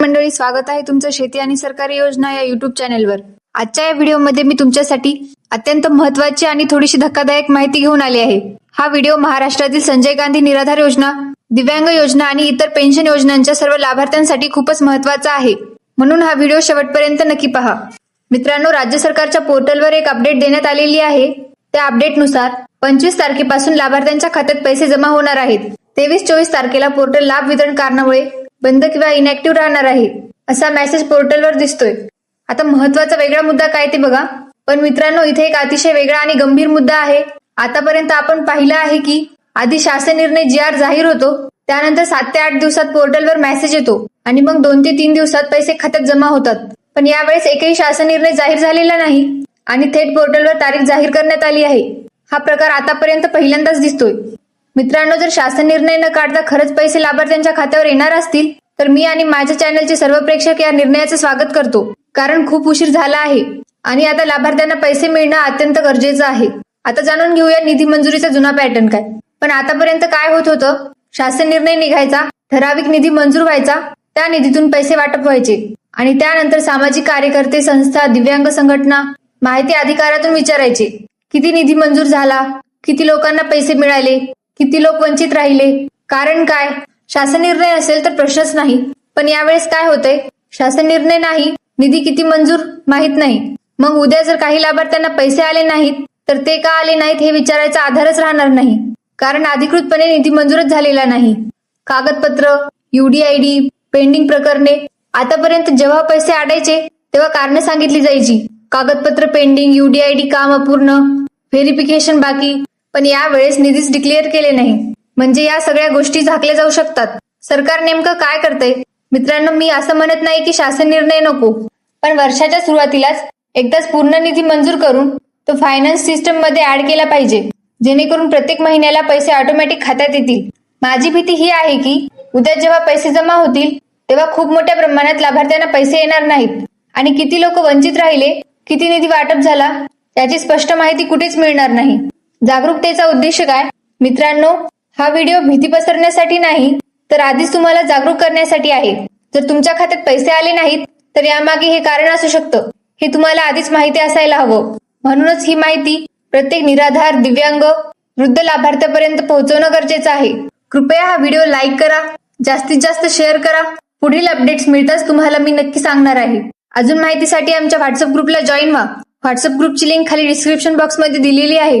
मंडळी स्वागत आहे तुमचं शेती आणि सरकारी योजना या युट्यूब चॅनेलवर आजच्या या व्हिडिओमध्ये मी तुमच्यासाठी अत्यंत महत्वाची आणि थोडीशी धक्कादायक माहिती घेऊन आली आहे. हा व्हिडिओ महाराष्ट्रातील संजय गांधी निराधार योजना दिव्यांग योजना आणि इतर पेन्शन योजनांच्या सर्व लाभार्थ्यांसाठी खूपच महत्त्वाचा आहे. म्हणून हा व्हिडिओ शेवटपर्यंत नक्की पहा. मित्रांनो राज्य सरकारच्या पोर्टलवर एक अपडेट देण्यात आलेली आहे. त्या अपडेटनुसार पंचवीस तारखेपासून लाभार्थ्यांच्या खात्यात पैसे जमा होणार आहेत. तेवीस चोवीस तारखेला पोर्टल लाभ वितरण कारणामुळे बंद किंवा इनॅक्टिव्ह राहणार आहे असा मेसेज पोर्टलवर दिसतोय. आता महत्त्वाचा वेगळा मुद्दा काय ते बघा. पण मित्रांनो इथे एक अतिशय वेगळा आणि गंभीर मुद्दा आहे. आतापर्यंत आपण पाहिलं आहे की आधी शासन निर्णय जी आर जाहीर होतो त्यानंतर सात ते आठ दिवसात पोर्टलवर मेसेज येतो आणि मग दोन ते तीन दिवसात पैसे खात्यात जमा होतात. पण यावेळेस एकही शासन निर्णय जाहीर झालेला नाही आणि थेट पोर्टलवर तारीख जाहीर करण्यात आली आहे. हा प्रकार आतापर्यंत पहिल्यांदाच दिसतोय. मित्रांनो जर शासन निर्णय न काढता खरंच पैसे लाभार्थ्यांच्या खात्यावर येणार असतील तर मी आणि माझ्या चॅनलचे सर्व प्रेक्षक या निर्णयाचं स्वागत करतो. कारण खूप उशीर झाला आहे आणि आता लाभार्थ्यांना पैसे मिळणं अत्यंत गरजेचं आहे. आता जाणून घेऊया निधी मंजुरीचा जुना पॅटर्न काय. पण आतापर्यंत काय होत होतं? शासन निर्णय निघायचा ठराविक निधी मंजूर व्हायचा त्या निधीतून पैसे वाटप व्हायचे. आणि त्यानंतर सामाजिक कार्यकर्ते संस्था दिव्यांग संघटना माहिती अधिकारातून विचारायचे. किती निधी मंजूर झाला? किती लोकांना पैसे मिळाले? किती लोक वंचित राहिले? कारण काय? शासन निर्णय असेल तर प्रश्नच नाही. पण यावेळेस काय होतंय? शासन निर्णय नाही निधी किती मंजूर? माहीत नाही. मग उद्या जर काही लाभार्थ्यांना पैसे आले नाहीत तर ते का आले नाहीत हे विचारायचा आधारच राहणार नाही. कारण अधिकृतपणे निधी मंजूरच झालेला नाही. कागदपत्र युडीआयडी पेंडिंग प्रकरणे आतापर्यंत जेव्हा पैसे आडायचे तेव्हा कारण सांगितली जायची. कागदपत्र पेंडिंग युडीआयडी काम अपूर्ण व्हेरिफिकेशन बाकी पण यावेळेस निधीच डिक्लेअर केले नाही. म्हणजे या सगळ्या गोष्टी झाकल्या जाऊ शकतात. सरकार नेमकं काय करतंय? मित्रांनो मी असं म्हणत नाही की शासन निर्णय नको. पण वर्षाच्या सुरुवातीलाच एकदाच पूर्ण निधी मंजूर करून तो फायनान्स सिस्टममध्ये ऍड केला पाहिजे. जेणेकरून प्रत्येक महिन्याला पैसे ऑटोमॅटिक खात्यात येतील. माझी भीती ही आहे की उद्या जेव्हा पैसे जमा होतील तेव्हा खूप मोठ्या प्रमाणात लाभार्थ्यांना पैसे येणार नाहीत. आणि किती लोक वंचित राहिले किती निधी वाटप झाला याची स्पष्ट माहिती कुठेच मिळणार नाही. जागरूकतेचा उद्देश काय? मित्रांनो हा व्हिडिओ भीती पसरण्यासाठी नाही तर आधीच तुम्हाला जागरूक करण्यासाठी आहे. जर तुमच्या खात्यात पैसे आले नाहीत तर यामागे हे कारण असू शकतं. हे तुम्हाला आधीच माहिती असायला हवं. म्हणूनच ही माहिती प्रत्येक निराधार दिव्यांग वृद्ध लाभार्थ्यापर्यंत पोहोचवणं गरजेचं आहे. कृपया हा व्हिडिओ लाईक करा जास्तीत जास्त शेअर करा. पुढील अपडेट्स मिळताच तुम्हाला मी नक्की सांगणार आहे. अजून माहितीसाठी आमच्या व्हॉट्सअप ग्रुपला जॉईन व्हा. व्हॉट्सअप ग्रुपची लिंक खाली डिस्क्रिप्शन बॉक्समध्ये दिलेली आहे.